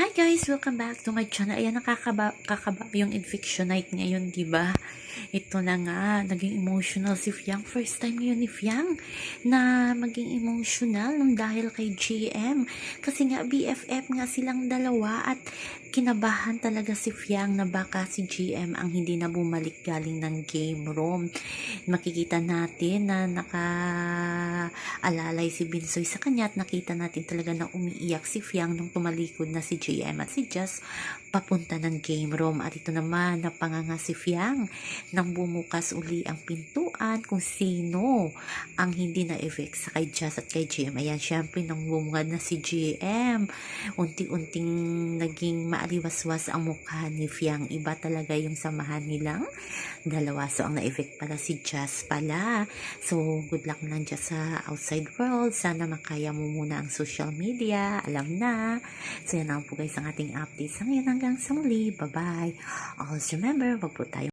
Hi guys! Welcome back to my channel. Ayan, nakakaba kakaba yung Infectionite ngayon, di ba? Ito na nga, naging emotional si Fiang. First time yun ni Fiang na maging emotional nung dahil kay GM. Kasi nga, BFF nga silang dalawa at kinabahan talaga si Fiang na baka si GM ang hindi na bumalik galing ng game room. Makikita natin na nakaalalay si Binsoy sa kanya at nakita natin talaga na umiiyak si Fiang nung tumalikod na si GM at si Jess papunta ng game room. At ito naman, napanganga si Fiang nang bumukas uli ang pintuan kung sino ang hindi na-evict sa kay Jess at kay GM. Ayan, syempre, nang bumungad na si GM, unti-unting naging maaliwaswas ang mukha ni Fiang. Iba talaga yung samahan nilang dalawa. So, ang na-evict pala si Jess pala. So, good luck na dyan sa outside world. Sana makaya mo muna ang social media. Alam na. So, yan lang po guys ang ating update sa ngayon hanggang sa muli. Bye-bye. Always remember, wag po tayo